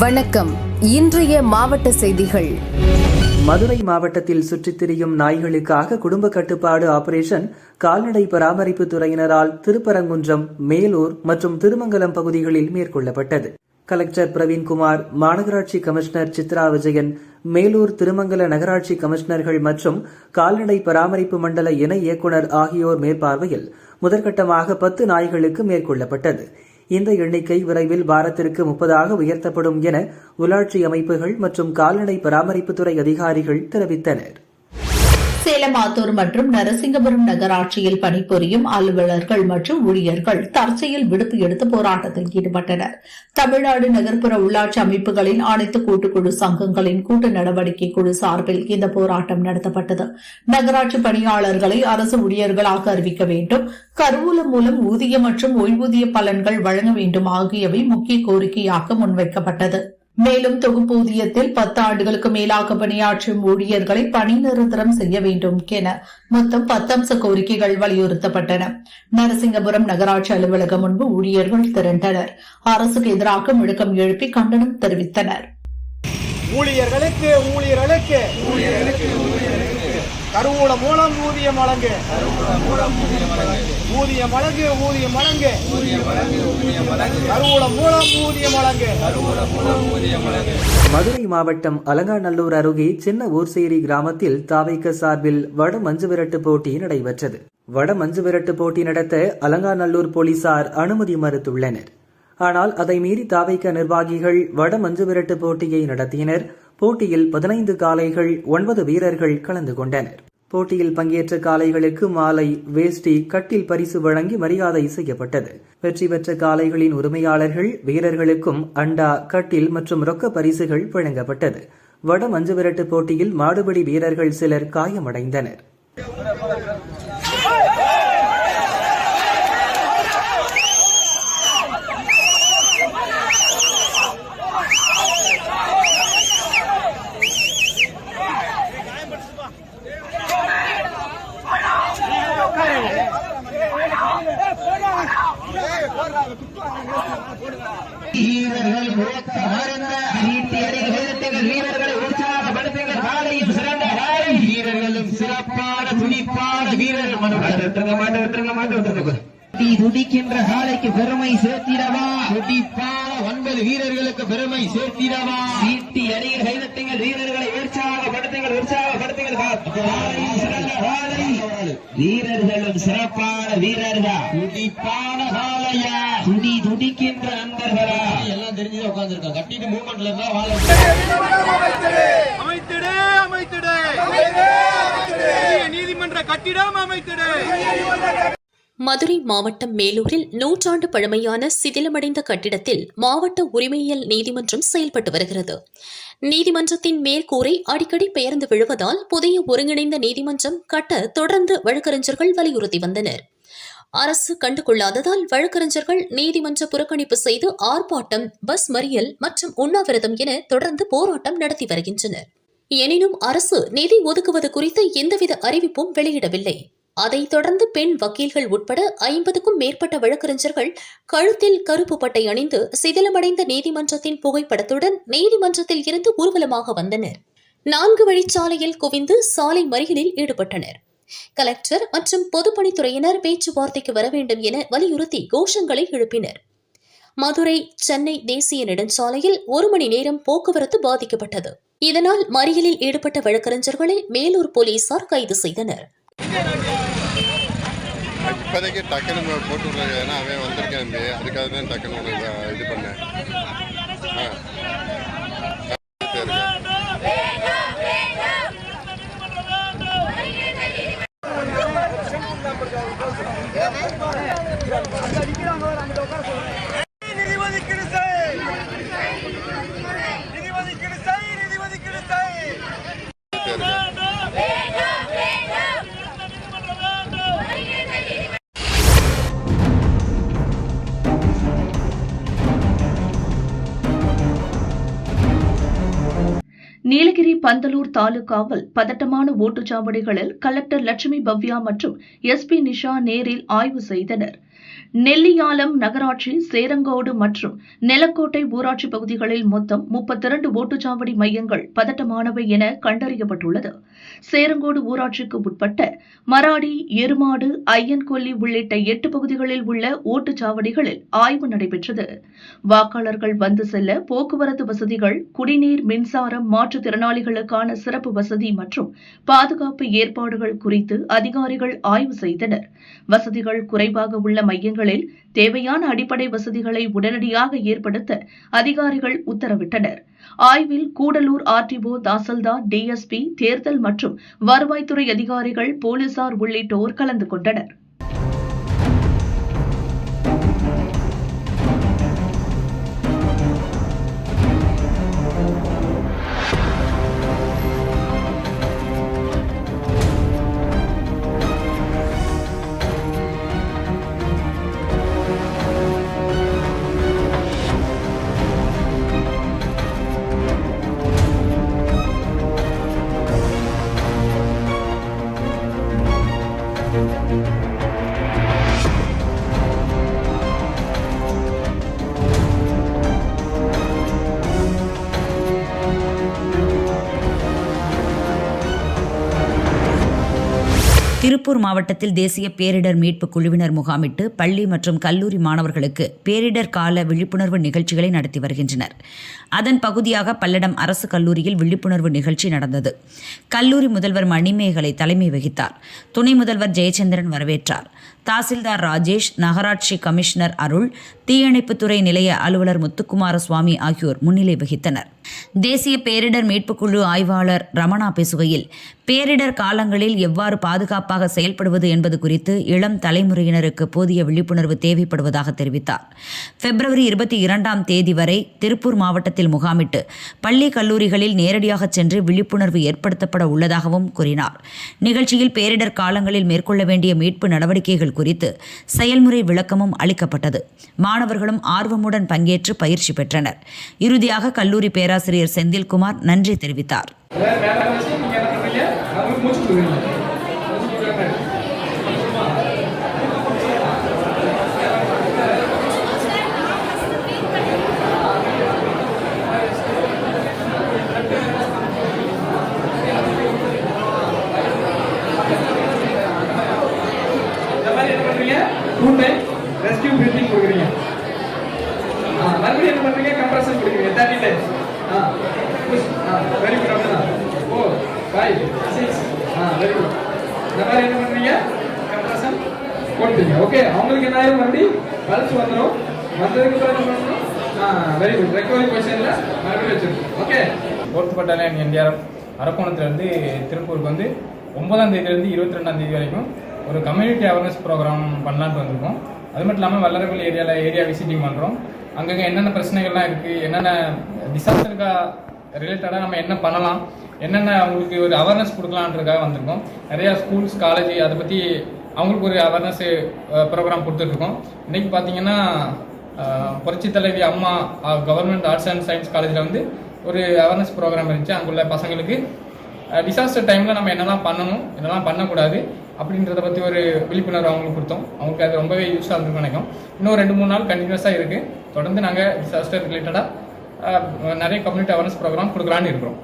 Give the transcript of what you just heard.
வணக்கம். இன்றைய மாவட்ட செய்திகள். மதுரை மாவட்டத்தில் சுற்றித் திரியும் நாய்களுக்காக குடும்ப கட்டுப்பாடு ஆபரேஷன் கால்நடை பராமரிப்பு துறையினரால் திருப்பரங்குன்றம் மேலூர் மற்றும் திருமங்கலம் பகுதிகளில் மேற்கொள்ளப்பட்டது. கலெக்டர் பிரவீன்குமார் மாநகராட்சி கமிஷனர் சித்ரா விஜயன் மேலூர் திருமங்கல நகராட்சி கமிஷனர்கள் மற்றும் கால்நடை பராமரிப்பு மண்டல இணை இயக்குநர் ஆகியோர் மேற்பார்வையில் முதற்கட்டமாக பத்து நாய்களுக்கு மேற்கொள்ளப்பட்டது. இந்த எண்ணிக்கை விரைவில் வாரத்திற்கு முப்பதாக உயர்த்தப்படும் என உள்ளாட்சி அமைப்புகள் மற்றும் கால்நடை பராமரிப்புத்துறை அதிகாரிகள் தெரிவித்தனர். சேலம் ஆத்தூர் மற்றும் நரசிங்கபுரம் நகராட்சியில் பணிபுரியும் அலுவலர்கள் மற்றும் ஊழியர்கள் தற்செயல் விடுப்பு எடுத்து போராட்டத்தில் ஈடுபட்டனர். தமிழ்நாடு நகர்ப்புற உள்ளாட்சி அமைப்புகளின் அனைத்து கூட்டுக்குழு சங்கங்களின் கூட்டு நடவடிக்கை குழு சார்பில் இந்த போராட்டம் நடத்தப்பட்டது. நகராட்சி பணியாளர்களை அரசு ஊழியர்களாக அறிவிக்க வேண்டும். கருவூலம் மூலம் ஊதிய மற்றும் ஓய்வூதிய பலன்கள் வழங்க வேண்டும் ஆகியவை முக்கிய கோரிக்கையாக முன்வைக்கப்பட்டது. மேலும் தொகுப்பூதியத்தில் பத்து ஆண்டுகளுக்கு மேலாக பணியாற்றும் ஊழியர்களை பணி நிரந்தரம் செய்ய வேண்டும் என மொத்தம் பத்தம்ச கோரிக்கைகள் வலியுறுத்தப்பட்டன. நரசிங்கபுரம் நகராட்சி அலுவலகம் முன்பு ஊழியர்கள் திரண்டனர். அரசுக்கு எதிராக முழக்கம் எழுப்பி கண்டனம் தெரிவித்தனர். ஊழியர்களுக்கு ஊழியர்களுக்கு கருவூல மூலம் ஊதியம் வழங்கு ஊதியம் வழங்கு ஊதியம் வழங்கு கருவூல மூலம் ஊதியம் வழங்கு மதுரை மாவட்டம் அலங்காநல்லூர் அருகே சின்ன ஊர்சேரி கிராமத்தில் தாவைக்க சார்பில் வட மஞ்சு விரட்டு போட்டி நடைபெற்றது. வட மஞ்சு விரட்டு போட்டி நடத்த அலங்காநல்லூர் போலீசார் அனுமதி மறுத்துள்ளனர். ஆனால் அதை மீறி தாவைக்க நிர்வாகிகள் வட மஞ்சு விரட்டு போட்டியை நடத்தினர். போட்டியில் பதினைந்து காளைகள் ஒன்பது வீரர்கள் கலந்து கொண்டனர். போட்டியில் பங்கேற்ற காளைகளுக்கு மாலை வேஷ்டி கட்டில் பரிசு வழங்கி மரியாதை செய்யப்பட்டது. வெற்றி பெற்ற காளைகளின் உரிமையாளர்கள் வீரர்களுக்கும் அண்டா கட்டில் மற்றும் ரொக்க பரிசுகள் வழங்கப்பட்டது. வட மஞ்சு விரட்டு போட்டியில் மாடுபிடி வீரர்கள் சிலர் காயமடைந்தனர். ஈட்டி அடிகள் வீரர்கள் உற்சாகப்படுத்துங்கள் காலையும் சிறந்த வீரர்களும் சிறப்பான துடிப்பான வீரர்கள். மனோகர் விட்டுருங்க மாட்டு விட்டுருங்க மாட்டு விட்டுருங்க துடி துடிக்கின்ற காலைக்கு பெருமை சேர்த்திடவா துடிப்பான ஒன்பது வீரர்களுக்கு பெருமை சேர்த்திடவா ஈட்டி அடிகள் கைதட்டுங்கள் வீரர்களை உற்சாகப்படுத்துங்கள் உற்சாகப்படுத்துங்கள் வீரர்களும் சிறப்பான வீரர்கள் துடிப்பான காலையா எல்லாம் தெரிஞ்சுதான் உட்கார்ந்துருக்காங்க கட்டிட்டு மூவ்மெண்ட்ல இருந்தா வாழ அமைத்திடு அமைத்திடு. புதிய நீதிமன்ற கட்டிடம் அமைத்திடு. மதுரை மாவட்டம் மேலூரில் நூற்றாண்டு பழமையான சிதிலமடைந்த கட்டிடத்தில் மாவட்ட உரிமையியல் நீதிமன்றம் செயல்பட்டு வருகிறது. நீதிமன்றத்தின் மேற்கூரை அடிக்கடி பெயர்ந்து விழுவதால் புதிய ஒருங்கிணைந்த நீதிமன்றம் கட்ட தொடர்ந்து வழக்கறிஞர்கள் வலியுறுத்தி வந்தனர். அரசு கண்டுகொள்ளாததால் வழக்கறிஞர்கள் நீதிமன்ற புறக்கணிப்பு செய்து ஆர்ப்பாட்டம் பஸ் மறியல் மற்றும் உண்ணாவிரதம் என தொடர்ந்து போராட்டம் நடத்தி வருகின்றனர். எனினும் அரசு நிதி ஒதுக்குவது குறித்து எந்தவித அறிவிப்பும் வெளியிடவில்லை. அதைத் தொடர்ந்து பெண் வக்கீல்கள் உட்பட ஐம்பதுக்கும் மேற்பட்ட வழக்கறிஞர்கள் கழுத்தில் கருப்பு பட்டை அணிந்து சிதிலமடைந்த நீதிமன்றத்தின் புகைப்படத்துடன் நீதிமன்றத்தில் இருந்து ஊர்வலமாக வந்தனர். நான்கு வழிச்சாலையில் குவிந்து சாலை மறியலில் ஈடுபட்டனர். கலெக்டர் மற்றும் பொதுப்பணித்துறையினர் பேச்சுவார்த்தைக்கு வர வேண்டும் என வலியுறுத்தி கோஷங்களை எழுப்பினர். மதுரை சென்னை தேசிய நெடுஞ்சாலையில் ஒரு மணி நேரம் போக்குவரத்து பாதிக்கப்பட்டது. இதனால் மறியலில் ஈடுபட்ட வழக்கறிஞர்களை மேலூர் போலீசார் கைது செய்தனர். இப்போதைக்கு டக்குன்னு போட்டு ஏன்னா அவன் வந்திருக்கேன் தம்பி அதுக்காக தான் டக்குன்னு இது பண்ணேன். ஆ. நீலகிரி பந்தலூர் தாலுகாவில் பதட்டமான ஓட்டுச்சாவடிகளில் கலெக்டர் லட்சுமி பவ்யா மற்றும் எஸ்பி நிஷா நேரில் ஆய்வு செய்தனர். நெல்லியாலம் நகராட்சி சேரங்கோடு மற்றும் நெலக்கோட்டை ஊராட்சி பகுதிகளில் மொத்தம் முப்பத்திரண்டு ஓட்டுச்சாவடி மையங்கள் பதட்டமானவை என கண்டறியப்பட்டுள்ளது. சேரங்கோடு ஊராட்சிக்கு உட்பட்ட மராடி எருமாடு ஐயன்கொல்லி உள்ளிட்ட எட்டு பகுதிகளில் உள்ள ஓட்டுச்சாவடிகளில் ஆய்வு நடைபெற்றது. வாக்காளர்கள் வந்து செல்ல போக்குவரத்து வசதிகள் குடிநீர் மின்சாரம் மாற்றுத்திறனாளிகளுக்கான சிறப்பு வசதி மற்றும் பாதுகாப்பு ஏற்பாடுகள் குறித்து அதிகாரிகள் ஆய்வு செய்தனர். வசதிகள் குறைவாக உள்ள மையங்கள் பகுதிகளில் தேவையான அடிப்படை வசதிகளை உடனடியாக ஏற்படுத்த அதிகாரிகள் உத்தரவிட்டனர். ஆய்வில் கூடலூர் ஆர்டிஓ தாசல்தார் டிஎஸ்பி தேர்தல் மற்றும் வருவாய்த்துறை அதிகாரிகள் போலீசார் உள்ளிட்டோர் கலந்து கொண்டனர். Thank you. திருப்பூர் மாவட்டத்தில் தேசிய பேரிடர் மீட்பு குழுவினர் முகாமிட்டு பள்ளி மற்றும் கல்லூரி மாணவர்களுக்கு பேரிடர் கால விழிப்புணர்வு நிகழ்ச்சிகளை நடத்தி வருகின்றனர். அதன் பகுதியாக பல்லடம் அரசு கல்லூரியில் விழிப்புணர்வு நிகழ்ச்சி நடந்தது. கல்லூரி முதல்வர் மணிமேகலை தலைமை வகித்தார். துணை முதல்வர் ஜெயச்சந்திரன் வரவேற்றார். தாசில்தார் ராஜேஷ் நகராட்சி கமிஷனர் அருள் தீயணைப்புத்துறை நிலைய அலுவலர் முத்துக்குமார சுவாமி ஆகியோர் முன்னிலை வகித்தனர். தேசிய பேரிடர் மீட்புக் குழு ஆய்வாளர் ரமணா பேசுகையில் பேரிடர் காலங்களில் எவ்வாறு பாதுகாப்பாக செயல்படுவது என்பது குறித்து இளம் தலைமுறையினருக்கு போதிய விழிப்புணர்வு தேவைப்படுவதாக தெரிவித்தார். பிப்ரவரி இருபத்தி இரண்டாம் தேதி வரை திருப்பூர் மாவட்டத்தில் முகாமிட்டு பள்ளி கல்லூரிகளில் நேரடியாக சென்று விழிப்புணர்வு ஏற்படுத்தப்பட உள்ளதாகவும் கூறினார். நிகழ்ச்சியில் பேரிடர் காலங்களில் மேற்கொள்ள வேண்டிய மீட்பு நடவடிக்கைகள் குறித்து செயல்முறை விளக்கமும் அளிக்கப்பட்டது. மாணவர்களும் ஆர்வமுடன் பங்கேற்று பயிற்சி பெற்றனர். இறுதியாக கல்லூரி பேராசிரியர் செந்தில்குமார் நன்றி தெரிவித்தார். Five six ah very good இந்த மாதிரி என்ன பண்ணுறீங்க கம்ப்ரஷன் கொடுத்தீங்க ஓகே அவங்களுக்கு என்ன ஆயிரும் மறுபடியும்? பல்ஸ் வந்துடும் வந்ததுக்கு அப்புறம் என்ன பண்ணணும் ஆ வெரி குட் ரெக்கவரி பொசிஷன்ல மறுபடியும் வச்சிருக்கோம். ஓகே ஃபோர்த் பட்டாலியன் என்டிஆர் அரக்கோணத்துலேருந்து திருப்பூருக்கு வந்து ஒன்பதாம் தேதியிலேருந்து இருபத்தி ரெண்டாம் தேதி வரைக்கும் ஒரு கம்யூனிட்டி அவேர்னஸ் ப்ரோக்ராம் பண்ணலான்ட்டு வந்திருக்கோம். அது மட்டும் இல்லாமல் வல்லரபிள் ஏரியாவில் ஏரியா விசிட்டிங் பண்ணுறோம் அங்கங்கே என்னென்ன பிரச்சனைகள்லாம் இருக்குது என்னென்ன டிசாஸ்டருக்கா ரிலேட்டடாக நம்ம என்ன பண்ணலாம்? என்னென்ன அவங்களுக்கு ஒரு அவேர்னஸ் கொடுக்கலான்றதுக்காக வந்திருக்கோம். நிறையா ஸ்கூல்ஸ் காலேஜ் அதை பற்றி அவங்களுக்கு ஒரு அவேர்னஸ் ப்ரோக்ராம் கொடுத்துட்ருக்கோம். இன்றைக்கி பார்த்தீங்கன்னா புரட்சி தலைவி அம்மா கவர்மெண்ட் ஆர்ட்ஸ் அண்ட் சயின்ஸ் காலேஜில் வந்து ஒரு அவேர்னஸ் ப்ரோக்ராம் இருந்துச்சு. அங்குள்ள பசங்களுக்கு டிசாஸ்டர் டைமில் நம்ம என்னெல்லாம் பண்ணணும் என்னெல்லாம் பண்ணக்கூடாது அப்படின்றத பற்றி ஒரு விழிப்புணர்வு அவங்களுக்கு கொடுத்தோம். அவங்களுக்கு அது ரொம்பவே யூஸ்ஃபுல்லாக இருந்திருக்கும் நினைக்கும் இன்னும் ரெண்டு மூணு நாள் கண்டினியூஸாக இருக்குது தொடர்ந்து நாங்கள் டிசாஸ்டர் ரிலேட்டடாக நிறைய கம்யூனிட்டி அவேர்னஸ் ப்ரோக்ராம் கொடுக்கலான்னு இருக்கிறோம்.